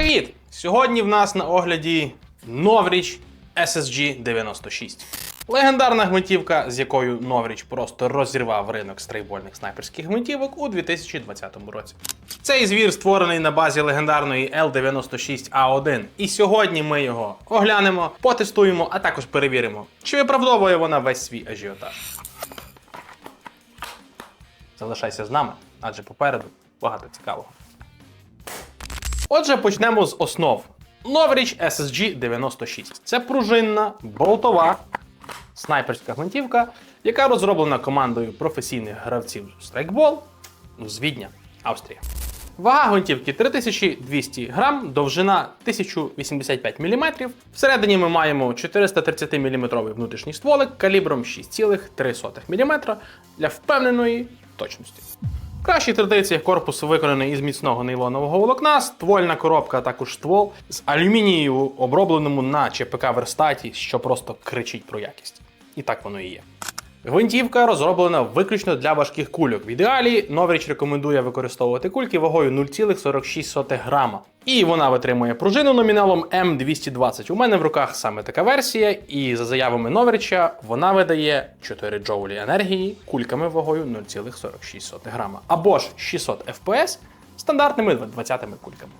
Привіт! Сьогодні в нас на огляді Новріч SSG 96. Легендарна гвинтівка, з якою Новріч просто розірвав ринок стрейбольних снайперських гвинтівок у 2020 році. Цей звір створений на базі легендарної L96A1. І сьогодні ми його оглянемо, потестуємо, а також перевіримо, чи виправдовує вона весь свій ажіотаж. Залишайся з нами, адже попереду багато цікавого. Отже, почнемо з основ. Новріч SSG 96. Це пружинна, болтова снайперська гвинтівка, яка розроблена командою професійних гравців Strikeball з Відня, Австрія. Вага гвинтівки 3200 грам, довжина 1085 мм. Всередині ми маємо 430 мм внутрішній стволик калібром 6,3 мм для впевненої точності. В кращій традиціях корпус виконаний із міцного нейлонового волокна, ствольна коробка, а також ствол з алюмінію, обробленому на ЧПК верстаті, що просто кричить про якість. І так воно і є. Гвинтівка розроблена виключно для важких кульок. В ідеалі Новріч рекомендує використовувати кульки вагою 0,46 грама. І вона витримує пружину номіналом М220. У мене в руках саме така версія, і за заявами Новріча вона видає 4 джоулі енергії кульками вагою 0,46 грама. Або ж 600 FPS стандартними 20 кульками.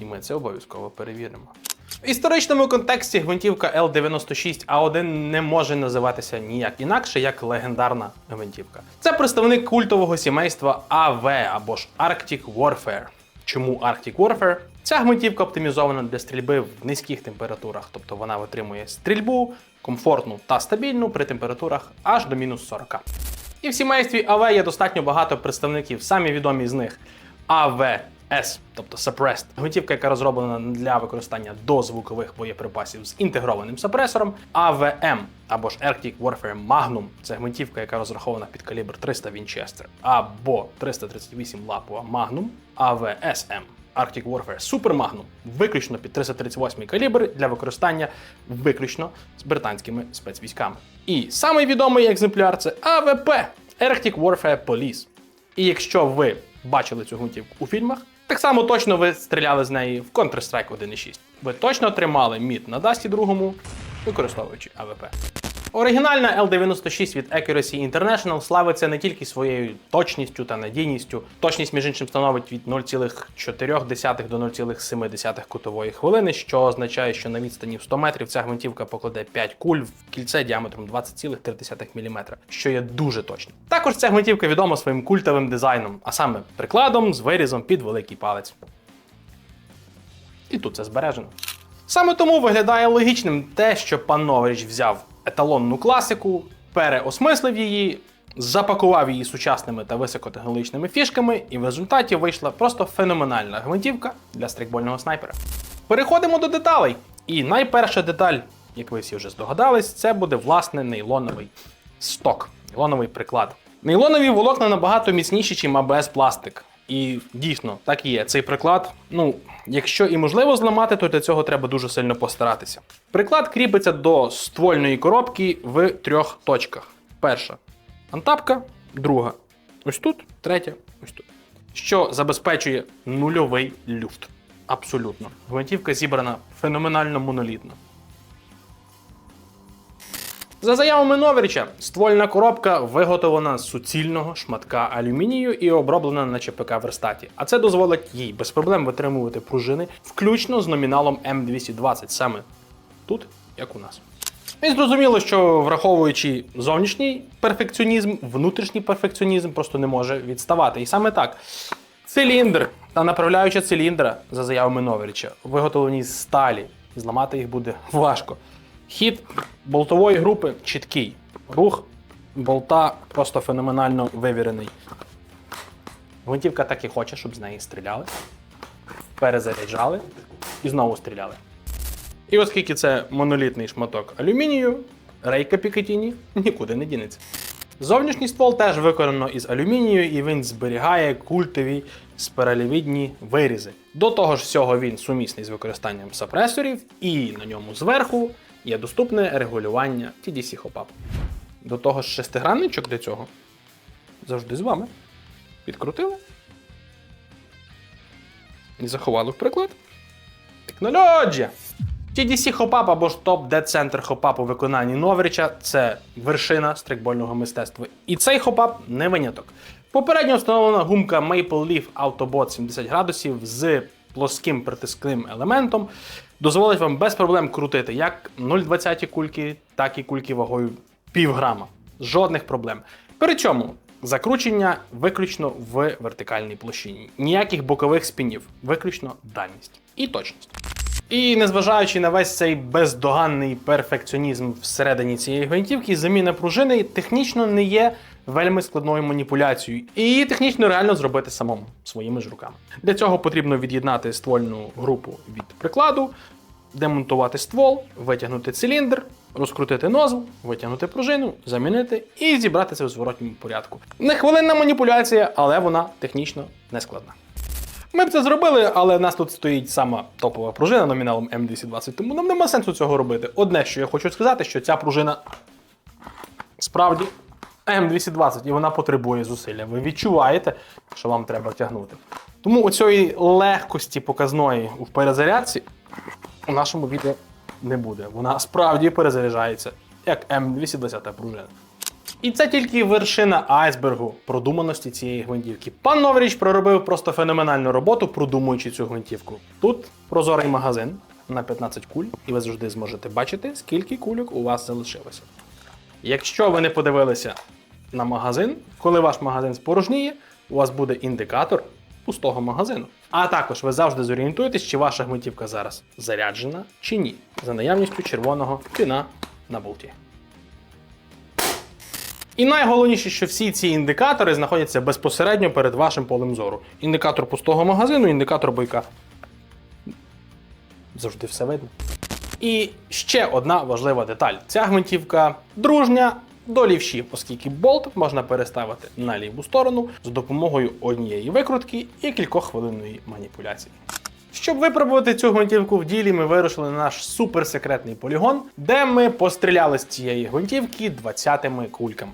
І ми це обов'язково перевіримо. В історичному контексті гвинтівка L96A1 не може називатися ніяк інакше, як легендарна гвинтівка. Це представник культового сімейства AV або ж Arctic Warfare. Чому Arctic Warfare? Ця гвинтівка оптимізована для стрільби в низьких температурах, тобто вона витримує стрільбу комфортну та стабільну при температурах аж до мінус 40. І в сімействі АВ є достатньо багато представників, самі відомі з них АВС, тобто Suppressed, гвинтівка, яка розроблена для використання дозвукових боєприпасів з інтегрованим сапресором, АВМ або ж Arctic Warfare Magnum, це гвинтівка, яка розрахована під калібр 300 Winchester, або 338 Lapua Magnum, АВСМ. Arctic Warfare Super Magnum виключно під 338 калібр для використання виключно з британськими спецвійськами. І самий відомий екземпляр це АВП Arctic Warfare Police. І якщо ви бачили цю гвинтівку у фільмах, так само точно ви стріляли з неї в Counter-Strike 1.6. Ви точно тримали мід на Дасті другому, використовуючи АВП. Оригінальна L96 від Accuracy International славиться не тільки своєю точністю та надійністю. Точність, між іншим, становить від 0,4 до 0,7 кутової хвилини, що означає, що на відстані в 100 метрів ця гвинтівка покладе 5 куль в кільце діаметром 20,3 мм, що є дуже точним. Також ця гвинтівка відома своїм культовим дизайном, а саме прикладом з вирізом під великий палець. І тут це збережено. Саме тому виглядає логічним те, що пан Новріч взяв еталонну класику, переосмислив її, запакував її сучасними та високотехнологічними фішками, і в результаті вийшла просто феноменальна гвинтівка для стрікбольного снайпера. Переходимо до деталей. І найперша деталь, як ви всі вже здогадались, це буде власне нейлоновий сток, нейлоновий приклад. Нейлонові волокна набагато міцніші, ніж АБС пластик. І дійсно, так і є. Цей приклад, ну, якщо і можливо зламати, то для цього треба дуже сильно постаратися. Приклад кріпиться до ствольної коробки в трьох точках. Перша антапка, друга ось тут, третя ось тут. Що забезпечує нульовий люфт. Абсолютно. Гвинтівка зібрана феноменально монолітно. За заявами Новріча, ствольна коробка виготовлена з суцільного шматка алюмінію і оброблена на ЧПК верстаті. А це дозволить їй без проблем витримувати пружини, включно з номіналом М220, саме тут, як у нас. І зрозуміло, що враховуючи зовнішній перфекціонізм, внутрішній перфекціонізм просто не може відставати. І саме так. Циліндр та направляюча циліндра, за заявами Новріча, виготовлені з сталі. Зламати їх буде важко. Хід болтової групи чіткий. Рух болта просто феноменально вивірений. Гвинтівка так і хоче, щоб з неї стріляли, перезаряджали і знову стріляли. І оскільки це монолітний шматок алюмінію, рейка Пікетіні нікуди не дінеться. Зовнішній ствол теж виконано із алюмінію, і він зберігає культові спиралевидні вирізи. До того ж всього він сумісний з використанням сапресорів, і на ньому зверху є доступне регулювання TDC Hop-Up. До того ж шестигранничок для цього завжди з вами. Підкрутили. І заховали в приклад. Технологія! TDC хопап або ж топ Dead Center хопап у виконанні Новріча це вершина стрикбольного мистецтва. І цей хопап не виняток. Попередньо встановлена гумка Maple Leaf Autobot 70 градусів з плоским притискним елементом дозволить вам без проблем крутити як 0,20 кульки, так і кульки вагою пів грама. Жодних проблем. При цьому закручення виключно в вертикальній площині. Ніяких бокових спінів, виключно дальність і точність. І незважаючи на весь цей бездоганний перфекціонізм всередині цієї гвинтівки, заміна пружини технічно не є вельми складною маніпуляцією, і її технічно реально зробити самому своїми ж руками. Для цього потрібно від'єднати ствольну групу від прикладу, демонтувати ствол, витягнути циліндр, розкрутити нозл, витягнути пружину, замінити і зібрати це в зворотньому порядку. Не хвилинна маніпуляція, але вона технічно не складна. Ми б це зробили, але в нас тут стоїть сама топова пружина номіналом М220, тому нам нема сенсу цього робити. Одне, що я хочу сказати, що ця пружина справді М220 і вона потребує зусилля. Ви відчуваєте, що вам треба тягнути. Тому оцієї легкості показної в перезарядці у нашому відео не буде. Вона справді перезаряджається як М220 пружина. І це тільки вершина айсбергу продуманості цієї гвинтівки. Пан Новріч проробив просто феноменальну роботу, продумуючи цю гвинтівку. Тут прозорий магазин на 15 куль, і ви завжди зможете бачити, скільки кульок у вас залишилося. Якщо ви не подивилися на магазин, коли ваш магазин спорожніє, у вас буде індикатор пустого магазину. А також ви завжди зорієнтуєтесь, чи ваша гвинтівка зараз заряджена чи ні, за наявністю червоного піна на болті. І найголовніше, що всі ці індикатори знаходяться безпосередньо перед вашим полем зору. Індикатор пустого магазину, індикатор бойка. Завжди все видно. І ще одна важлива деталь: ця гвинтівка дружня до лівші, оскільки болт можна переставити на ліву сторону з допомогою однієї викрутки і кількохвилинної маніпуляції. Щоб випробувати цю гвинтівку в ділі, ми вирушили на наш суперсекретний полігон, де ми постріляли з цієї гвинтівки 20-ми кульками.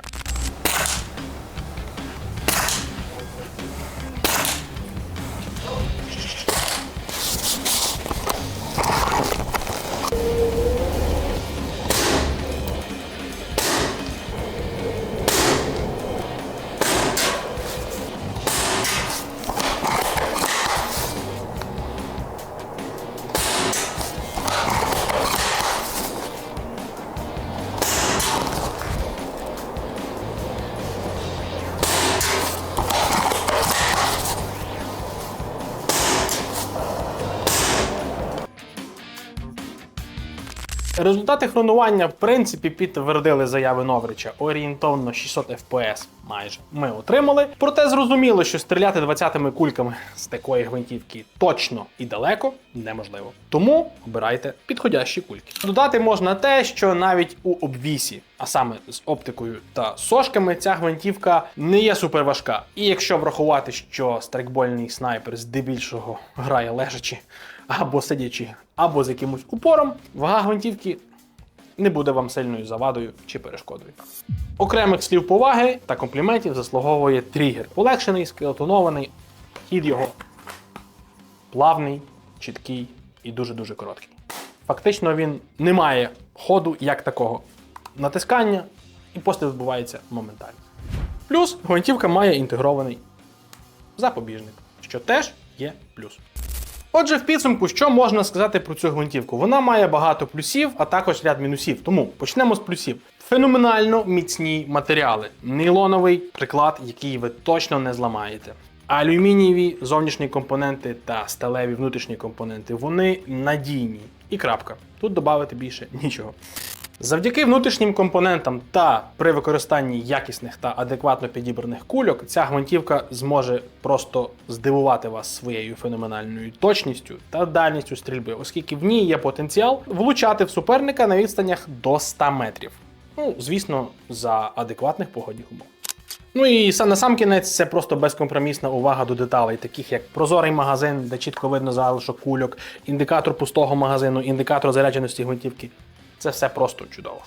Результати хронування, в принципі, підтвердили заяви Новрича. Орієнтовно 600 FPS майже ми отримали. Проте зрозуміло, що стріляти 20-ми кульками з такої гвинтівки точно і далеко неможливо. Тому обирайте підходящі кульки. Додати можна те, що навіть у обвісі, а саме з оптикою та сошками, ця гвинтівка не є суперважка. І якщо врахувати, що страйкбольний снайпер здебільшого грає лежачи або сидячи, або з якимось упором, вага гвинтівки не буде вам сильною завадою чи перешкодою. Окремих слів поваги та компліментів заслуговує тригер. Полегшений, скелетонований, хід його плавний, чіткий і дуже-дуже короткий. Фактично він не має ходу як такого натискання, і постріл відбувається моментально. Плюс гвинтівка має інтегрований запобіжник, що теж є плюс. Отже, в підсумку, що можна сказати про цю гвинтівку? Вона має багато плюсів, а також ряд мінусів. Тому почнемо з плюсів. Феноменально міцні матеріали. Нейлоновий приклад, який ви точно не зламаєте. Алюмінієві зовнішні компоненти та сталеві внутрішні компоненти вони надійні. І крапка. Тут додати більше нічого. Завдяки внутрішнім компонентам та при використанні якісних та адекватно підібраних кульок, ця гвинтівка зможе просто здивувати вас своєю феноменальною точністю та дальністю стрільби, оскільки в ній є потенціал влучати в суперника на відстанях до 100 метрів. Ну, звісно, за адекватних погодних умов. Ну і на сам кінець це просто безкомпромісна увага до деталей, таких як прозорий магазин, де чітко видно залишок кульок, індикатор пустого магазину, індикатор зарядженості гвинтівки. Це все просто чудово.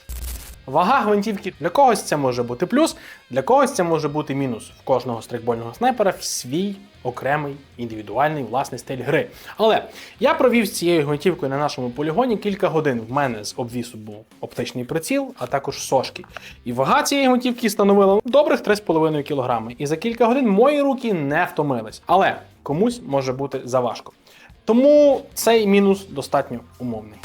Вага гвинтівки для когось це може бути плюс, для когось це може бути мінус. В кожного стрейкбольного снайпера в свій окремий індивідуальний власний стиль гри. Але я провів з цією гвинтівкою на нашому полігоні кілька годин. В мене з обвісу був оптичний приціл, а також сошки. І вага цієї гвинтівки становила добрих 3,5 кг. І за кілька годин мої руки не втомились. Але комусь може бути заважко. Тому цей мінус достатньо умовний.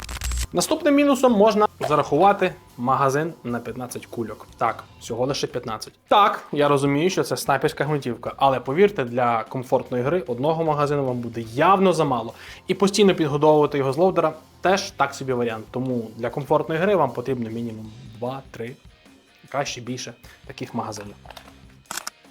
Наступним мінусом можна зарахувати магазин на 15 кульок. Так, всього лише 15. Так, я розумію, що це снайперська гвинтівка, але повірте, для комфортної гри одного магазину вам буде явно замало. І постійно підгодовувати його з лоудера теж так собі варіант. Тому для комфортної гри вам потрібно мінімум 2-3, краще більше таких магазинів.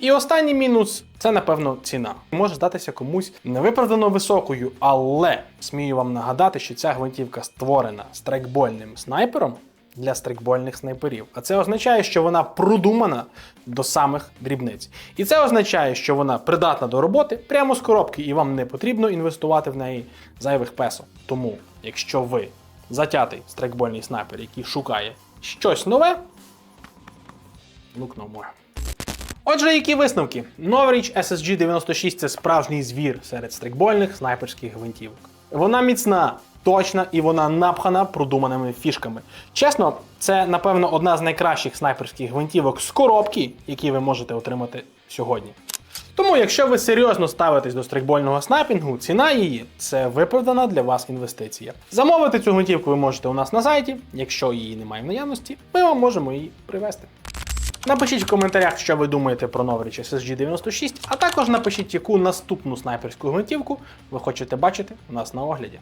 І останній мінус це, напевно, ціна. Може здатися комусь невиправдано високою, але смію вам нагадати, що ця гвинтівка створена страйкбольним снайпером для страйкбольних снайперів. А це означає, що вона продумана до самих дрібниць. І це означає, що вона придатна до роботи прямо з коробки, і вам не потрібно інвестувати в неї зайвих песо. Тому, якщо ви затятий страйкбольний снайпер, який шукає щось нове, no more. Отже, які висновки? Novrich SSG 96 це справжній звір серед стрикбольних снайперських гвинтівок. Вона міцна, точна і вона напхана продуманими фішками. Чесно, це напевно одна з найкращих снайперських гвинтівок з коробки, які ви можете отримати сьогодні. Тому, якщо ви серйозно ставитесь до стрейкбольного снайпінгу, ціна її це виправдана для вас інвестиція. Замовити цю гвинтівку ви можете у нас на сайті. Якщо її немає в наявності, ми вам можемо її привезти. Напишіть в коментарях, що ви думаєте про Новріч SSG 96, а також напишіть, яку наступну снайперську гвинтівку ви хочете бачити у нас на огляді.